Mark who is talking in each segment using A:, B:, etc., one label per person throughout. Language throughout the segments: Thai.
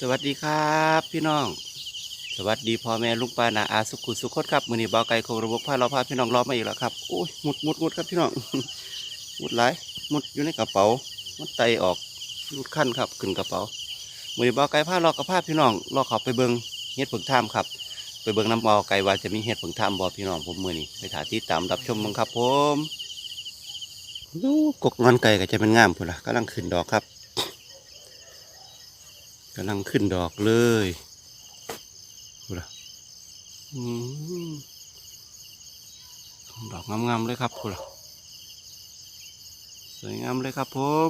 A: สวัสดีครับ พี่น้อง สวัสดีพ่อแม่ลุงป้านาอาสุขุสุขดครับมือนี้บ่าไก่โคระบบพาเราพาพี่น้องรอบมาอีกแล้วครับโอ้ยมุดมุดมุดครับพี่น้องมุดหลายมุดอยู่ในกระเป๋ามันไตออกมุดขั้นครับขึ้นกระเป๋ามือนี้บ่าไก่พาเรากับพาพี่น้องรอเขาไปเบิงเฮ็ดผึ่งท่ามครับ ไปเบิงน้ำบ่าไก่ว่าจะมีเฮ็ดผึ่งท่ามบ่พี่น้องผมมือนี้ไปถ่ายที่ตามรับชมมึงครับผมดูกกงอนไก่ก็จะเป็นงามพุ่นละกำลังขึ้นดอกครับ กำลังขึ้นดอกเลยดูละดอกงามๆเลยครับพูละสวยงามเลยครับผม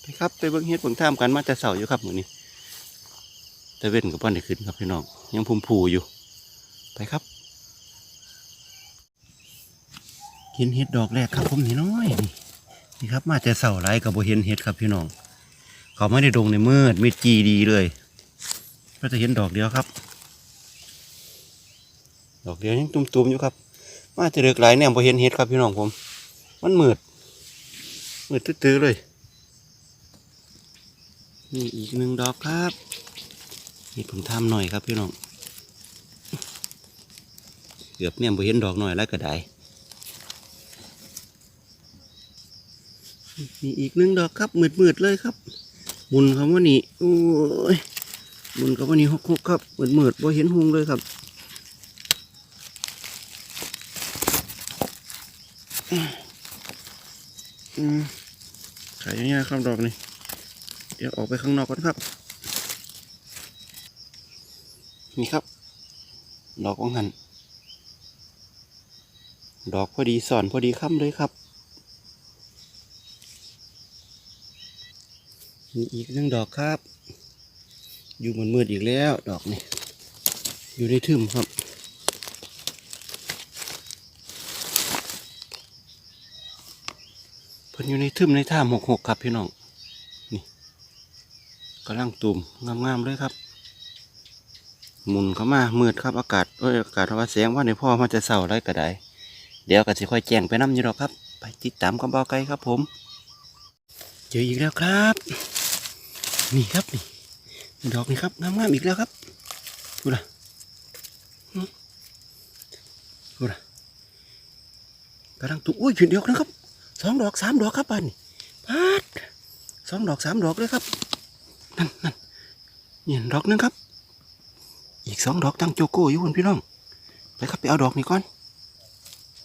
A: ไปครับไปเบิ้งเฮ็ดเบิ้งท่ามกันมาจะเสาอยู่ครับหมือนี้แต่เว้นกับป้อนได้ขึ้นครับพี่น้องยังพุ่มผูอยู่ ไปครับกินเห็ดดอกแรกครับผมนี่น้อยนี่นี่ครับมาแต่เสาไรกับโบเห็นเห็ดครับพี่น้อง เขาไม่ได้ดงในมืดมีจีดีเลย ก็จะเห็นดอกเดียวครับ ดอกเดียวยังตุ่มๆอยู่ครับ มาจะเลือกหลายแนวพอเห็นเห็ดครับพี่น้องผม มันมืด มืดตื้อๆเลย นี่อีกหนึ่งดอกครับนี่ผมทำหน่อยครับพี่น้อง เกือบเนี่ยพอเห็นดอกหน่อยแล้วก็ได้มีอีกหนึ่งดอกครับมืดๆเลยครับ มุนคำว่านี่โอ้ยมุนคำว่านี่หกหกครับเหมือนเหมือดบ่เห็นหุงเลยครับขายง่ายๆครับดอกนี่เดี๋ยวออกไปข้างนอกก่อนครับ นี่ครับ ดอกของหัน ดอกพอดีสอนพอดีค่ำเลยครับ มีอีกหนึ่งดอกครับ อยู่มันมืดๆอีกแล้วดอกนี่อยู่ในทึมครับ เพิ่นอยู่ในทึมในท่ามหกหกครับพี่น้องนี่กำลังตุ่มงามๆเลยครับ หมุนเข้ามามืดครับอากาศเอ้ยอากาศว่าแสงว่าในพ่อมันจะเศร้าไรก็ได้เดี๋ยวก็สิค่อยแจ้งไปน้ำอยู่หรอกครับ ไปติดตามกับเบาไกลครับผม เจออีกแล้วครับ นี่ครับนี่ดอกนี่ครับงามๆอีกแล้วครับดูนะดูนะกำลังตุอุ้ยผิดเดียวกันครับสองดอกสามดอกครับบ้านนี่พาดสองดอกสามดอกเลยครับนั่นนั่นนี่ดอกนึงครับ อีกสองดอกตั้งโจโก้อยู่คุณพี่น้องไปครับไปเอาดอกนี่ก่อน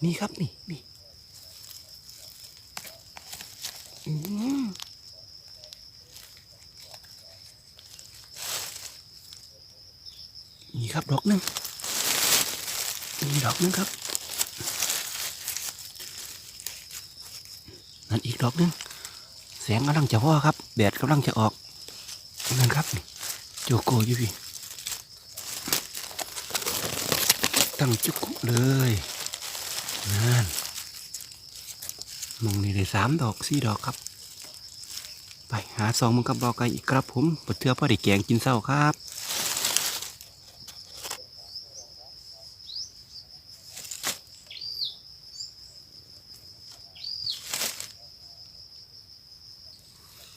A: นี่ครับนี่นี่อืม นี่ ครับ ดอกหนึ่งนี่ดอกหนึ่งครับ นั่นอีกดอกหนึ่งแสงกำลังจะว่าครับแดดกำลังจะออกนั่นครับโจโกอยู่พี่ตั้งจุกุเลยนั่นมองนี่ได้สามดอกสี่ดอกครับ ไปหาซองมึงกับบอกไก่อีกครับผมปวดเทือพ่อได้แกงกินเศร้าครับ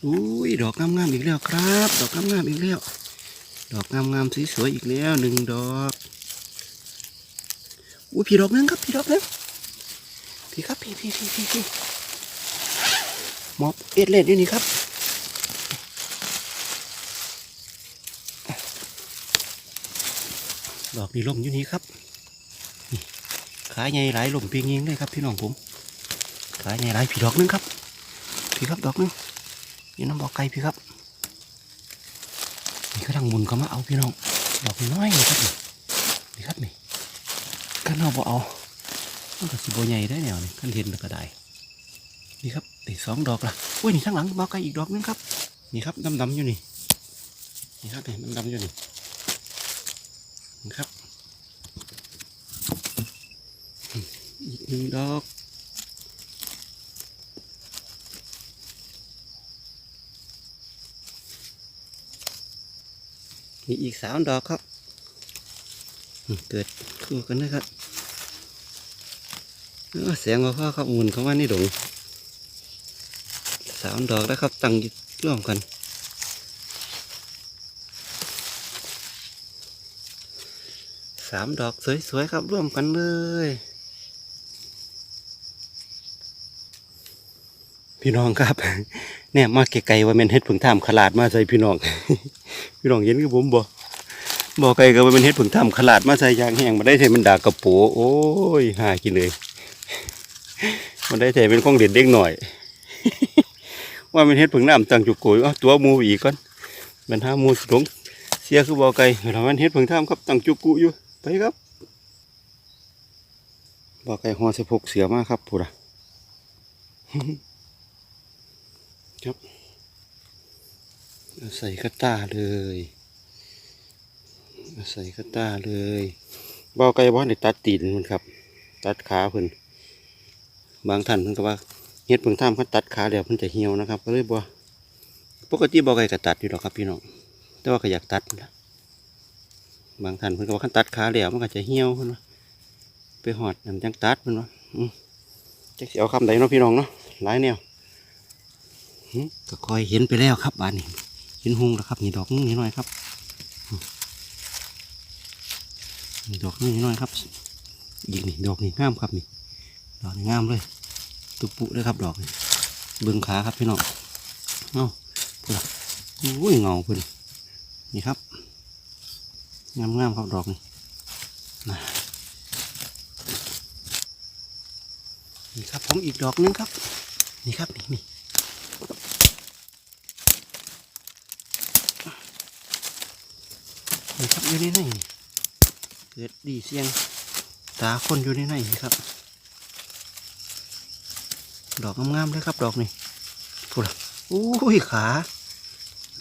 A: อุ้ยดอกงามๆอีก แล้วครับ ดอกงามๆอีกแล้ว ดอกงามๆสวยๆอีกแล้วหนึ่งดอกอุ้พี่ดอกหนึงครับพี่ดอกหนึงพี่ครับพี่พี่พี่พี่พี่หมอบเอ็ดเล็ดอยู่นี่ครับดอกนี่ล่มอยู่นี่ครับขาใหญ่หลายล่มเพียงยิงเลยครับพี่น้องผมขาใหญ่หลายพี่ดอกหนึงครับพี่ครับดอกหนึงอยู่น้ำบอกไก่พี่ครับ่งหมุนเข้ามาเอาพี่น้องดอกน้อยเลยครับนี่นี่ครับนี่กันเอาบ่เอามันก็สิบใหญ่ได้แนวนี่กันเห็นก็ได้นี่ครับนี่สองดอกละอุ้ยนี่ข้างหลังบอกไก่อีกดอกนึงครับ นี่ครับดำๆอยู่นี่นี่ครับนี่ดำๆอยู่นี่นี่ครับอีกหนึ่งดอก มีอีกสามดอกครับเกิดคู่กันนะครับเสียงพ่อครับมุนเขาว่านี่ดงสามดอกแล้วครับตั้งร่วมกันสามดอกสวยๆครับร่วมกันเลย พี่น้องครับ เนี่ยมาไกลๆว่าแมันเฮ็ดผึ่งท่ามขลาดมาใส่พี่น้อง พี่น้องเห็นกับผมบ่บ่ไกลก็ว่าแมันเฮ็ดผึ่งท่ามขลาดมาใส่ยางแห้งมาได้ใส่มันดากกระโปโอ้ยหากินเลยมันได้ใส่เป็นของเด็ดเด็กหน่อย ว่ามันเฮ็ดผึ่งน้ำตังจุกโกยเอาตัวมูอีกก่อนมันหามูหลงเสียคือบ่ไกลเรามันเฮ็ดผึ่งท่ามครับตังจุกกุอยู่ไปครับบ่ไกลหอสิพกเสือมากครับพูดอะ ครับใส่กระต้าเลยใส่กระต้าเลยบ่ไกลบ่ได้ตัดตีนมันครับ ตัดขาเพิ่นบางท่านเพิ่นก็ว่าเฮ็ดเพิ่งทำเพิ่นตัดขาแล้วเพิ่นจะเหี่ยวนะครับก็เลยบ่ปกติบ่ไกลก็ตัดอยู่ดอกครับพี่น้องแต่ว่าก็อยากตัดนะบางท่านเพิ่นก็ว่าคันตัดขาแล้วมันก็จะเหี่ยวเพิ่นว่าไปหอดนั่นจังตัดเพิ่นว่าจักสิเอาคำใดเนาะพี่น้องเนาะหลายแนว ก็คอยเห็นไปแล้วครับบานนี้เห็นหงแล้วครับนี่ดอกนึงนิดหน่อยครับนี่ดอกนึงนิดหน่อยครับอีกนี่ดอกนี่งามครับนี่ดอกนี่งามเลย ตุปุเลยครับดอกนี่เบิ้งขาครับพี่น้องเอ้าพุ่นอุ้ยเงาเพิ่นนี่ครับงามงามครับดอกนี่นะนี่ครับผมอีกดอกนึงครับ นี่ครับนี่นี่ นี่ครับอยู่ในในนี่เกิดดีเสียง ตาคนอยู่ในในนี่ครับ ดอกงามๆเลยครับ ดอกนี่พูดละอุ้ยขา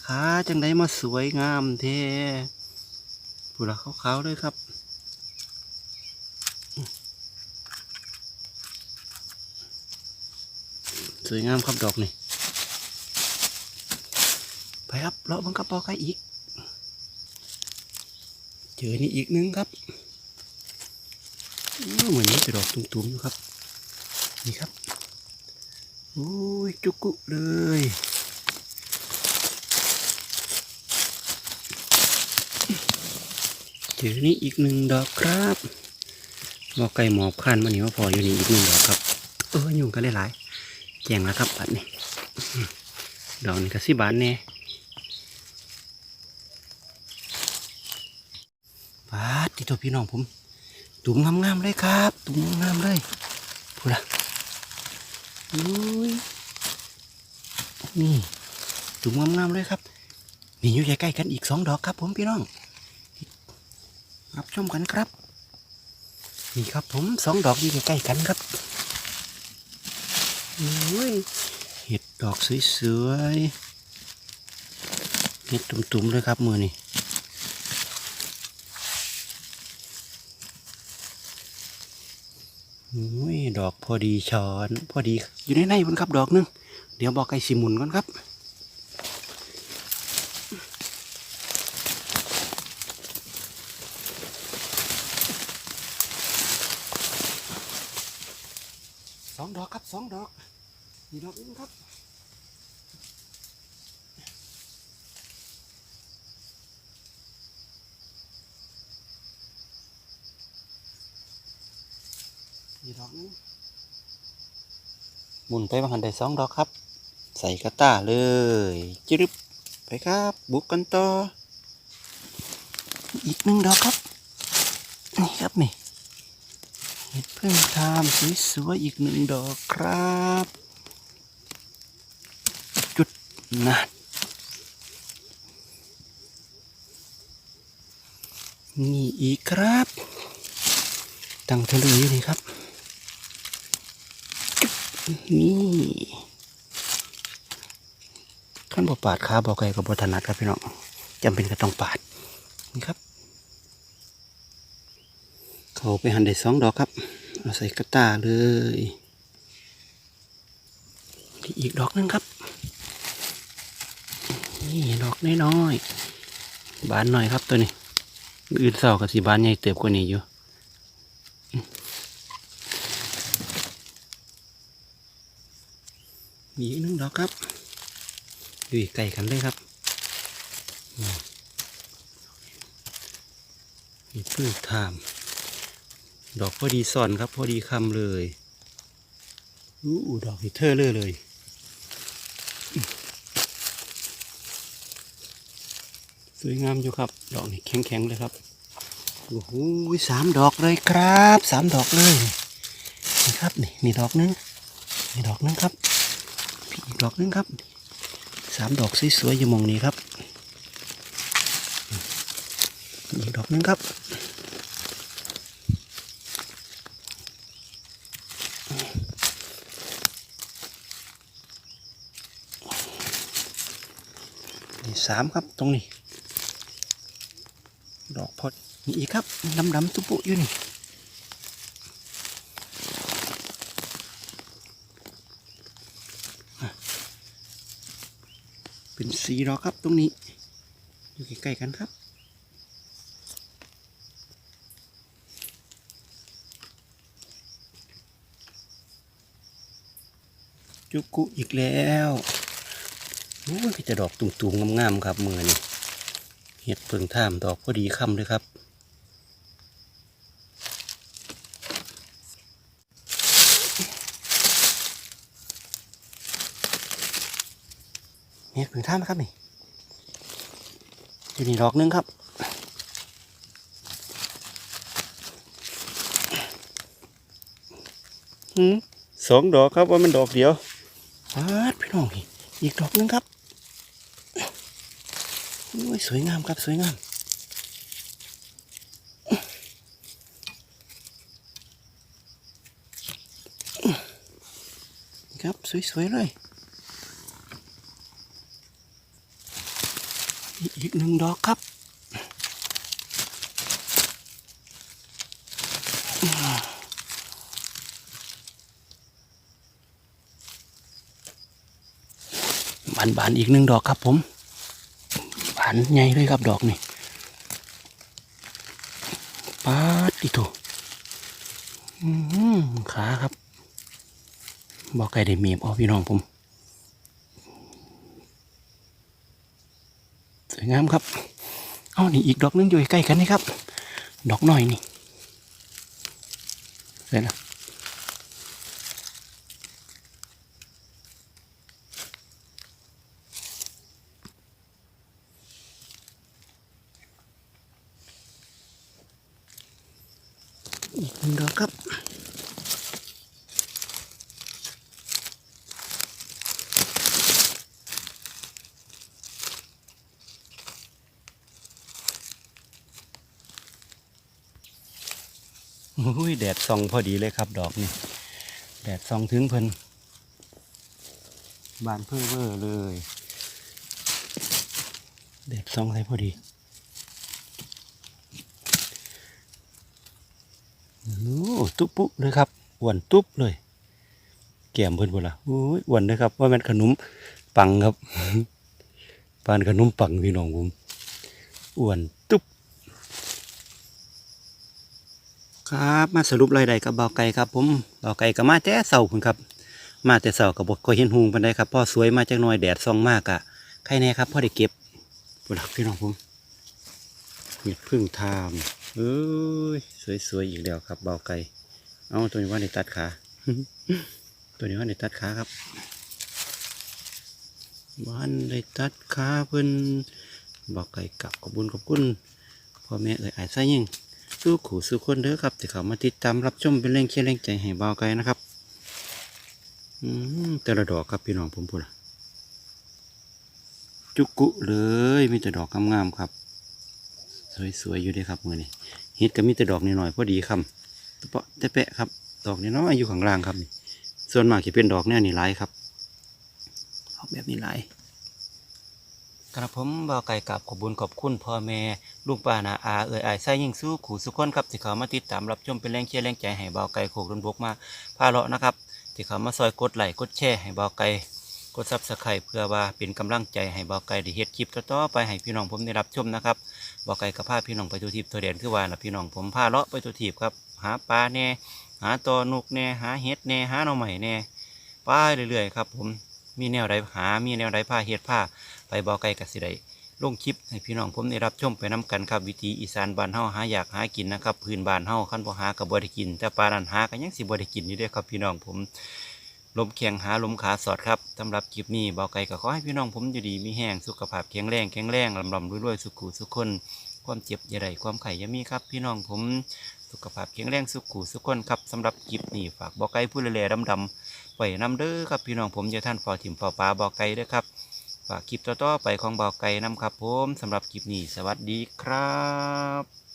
A: ขาจังไดมาสวยงามแท้พูดละขาวๆเลยครับสวยงามครับดอกนี่ ไปครับเลาะบังกระเป๋าใครอีก เจอนี่อีกหนึงครับเหมือนนี้จะดอกตุ้มๆอยู่ครับ นี่ครับโอ้ยจุกุเลยเจอนี่อีกหนึ่งดอกครับบอกไก่หมอบคันมานี่ว่าพออยู่นี่อีกหนึ่งดอกครับ เออยุ่งกันหลายๆแจงแล้วครับปัดนี้ดอกนี้ก็สิบาทแน่ ปาด ที่ตัวพี่น้องผม ตุ่มงามๆเลยครับ ตุ่มงามๆเลยพูดละอุ้ยนี่ตุ่มงามๆเลยครับนี่อยู่ใกล้ๆกันอีกสองดอกครับ ผมพี่น้องรับชมกันครับ นี่ครับผมสองดอกอยู่ใกล้ๆกันครับอุ้ยเห็ดดอกสวยๆเห็ดตุ่มๆเลยครับมือนี่ อุ้ยดอกพอดีช้อน พอดีอยู่ในในมันครับ ดอกหนึง เดี๋ยวบอกไก่สิมุนก่อนครับสองดอกครับสองดอกนี่ดอกนึงครับีดอกนึงหมุนไปบางหันได้สองดอกครับ ใส่กระต้าเลยจึ๊บไปครับ บุกกันต่อ อีกหนึ่งดอกครับ นี่ครับนี่เห็ดเพิ่งทำสวยๆอีกหนึ่งดอกครับ จุดนะนี่อีกครับ ตั้งทะเลอยู่นี่ครับ นี่ขั้นบ่ปาดขาบ่ไก่กับบ่ถนัดครับพี่น้องจำเป็นก็ต้องปาดนี่ครับ เขาไปหันได้สองดอกครับเอาใส่กระตาเลยนี่อีกดอกนึงครับ นี่ดอกน้อยๆบานหน่อยครับตัวนี้อื่นเศร้ากับสีบานใหญ่เติบกว่านี้อยู่ มีอีกหนึ่งดอกครับอยู่ใกล้กันเลยครับมีพึ่งทามดอกพอดีซ่อนครับพอดีคำเลยอู้ดอกนี่เธอร์เลยเลยสวยงามอยู่ครับ ดอกนี่แข็งๆเลยครับโอ้โหสามดอกเลยครับสามดอกเลยนี่ครับนี่นี่ดอกหนึงนี่ดอกหนึงครับ อีกดอกนึงครับสามดอกสวยๆอยู่มองนี้ครับอีกดอกนึงครับนี่สามครับตรงนี้ ดอกพอดนี่อีกครับดำดำๆตุปุอยู่นี่ สีดอกครับตรงนี้ อยู่ใกล้ๆกันครับจุกุอีกแล้วโอ้ยจะดอกตุ่มๆงามๆครับมือนี่เห็ดเพิงท่ามดอกพอดีค่ำเลยครับ เห็ดเพิงท่ามนครับนี่อยู่นี่ดอกหนึงครับสองดอกครับว่ามันดอกเดียวปาดพี่น้องนี่อีกดอกหนึงครับโอ้ยสวยงามครับสวยงามครับสวยๆเลย อีกหนึ่งดอกครับบานบานๆอีกหนึ่งดอกครับผมบานใหญ่เลยครับดอกนี่ปาดอีโตอื้อหือขาครับบอกไก่ได้เมียบเอพี่น้องผม สวย งามครับ เอานี่อีกดอกนึงอยู่ใกล้กันนี่ครับ ดอกหน้อยนี่เสร็จแล้วอีกหนึ่งดอกครับ อ้ยแดดส่องพอดีเลยครับ ดอกนี่ แดดส่องถึงเพิ่นบานเพื่อเวอร์เลย แดดส่องใส่พอดีโอ้ตุ๊บปุ๊เลยครับอ้วนตุ๊บเลยแก้มเพิ่นบ่ล่ะโอ้ยอ้วนเลยครับ ว่าแม่นขนมปังครับปานขนมปังพี่น้องผมอ้วนตุ๊บ ครับมาสรุปรายได้กับเบาไก่ครับผมเบาไก่ก็มาแต่เสาพุ่นครับ มาแต่เสากับบกก็เห็นหุงปันได้ครับพ่อสวยมาจากหน่อยแดดส่องมากอะใครแน่ครับพ่อได้เก็บปุ่นลักพี่น้องผมเห็ดพึ่งทามเอ้ยสวยๆอีกแล้วครับเบาไก่เอาตัวนี้ว่าในตัดขาตัวนี้ว่าในตัดขาครับว่านในตัดขาเพิ่นเบาไก่กลับขอบคุญขอบคุณพ่อแม่เอ่ยอายใส่ยิ่ง สู้ขู่สู้คนเด้อครับที่เขามาติดตามรับชมเป็นแรงเชียร์แรงใจให้เบาไกลนะครับอืมแต่ละดอกครับพี่น้องผมพูดละจุกุเลยมีแต่ดอกงามๆครับ สวยๆอยู่เด้ครับมือนี่เฮ็ดก็มีแต่ดอกนิดหน่อยพอดีคำตะเปาะตะแปะครับ ดอกน้อยๆอยู่ข้างล่างครับ ส่วนมากจะเป็นดอกแนวนี้หลายครับออกแบบนี้หลาย กระผมบ่าวไก่กับขอบุญขอบคุณพ่อแม่ลุงป้านาอาเอ่ยไอายไส้ยิ่งสู้ขู่สุขคนครับที่เขามาติดตามรับชมเป็นแรงเชียร์แรงใจให้บ่าวไก่โขกดนบกมาพาเลาะนะครับที่เขามาซอยกดไลค์กดแชร์ให้บ่าวไก่กดซับสไครต์เพื่อว่าเป็นกำลังใจให้บ่าวไก่ได้เฮ็ดคลิปต่อๆไปให้พี่น้องผมได้รับชมนะครับบ่าวไก่กับพาพี่น้องไปตัวทีบตัวเด่นคือว่านะพี่น้องผมพาเลาะไปตัวทีบครับหาปลาแน่หาตอนุกแน่หาเห็ดแน่หาหน่อใหม่แน่ไปเรื่อยๆครับผมมีแนวใดหามีแนวใดผ้าเฮ็ดผ้า ไปบ่อไก่กสิได้ลงคลิปให้พี่น้องผมได้รับชมไปน้กันครับวิธีอีสานบานเฮาหาอยากหากินนะครับพื้นบานเฮาคันบ่หาก็บ่ได้กิน แต่ปลานันหาก็ยังสิบ่ได้กินอยู่เด้ครับพี่น้องผมลมแข็งหาลมขาสอดครับสำหรับคลิปนี้เบาไก่ก็ขอให้พี่น้องผมอยู่ดีมีแห้งสุขภาพแข็งแรงแข็งแรงลำลำรวยๆสุขุสุขคน ความเจ็บอย่าได้ความไข่อย่ามีครับ พี่น้องผมสุขภาพแข็งแรงสุขุสุขคนครับสำหรับคลิปนี้ฝากเบาไก่ผู้เล่ๆดำๆไว้นำเด้อครับพี่น้องผมอย่าท่านฝ่อถิ่มฝ่อปลาบาไก่เด้อครับ ฝากคลิปต่อๆไปของเบาไก่นำครับผมสำหรับคลิปนี้สวัสดีครับ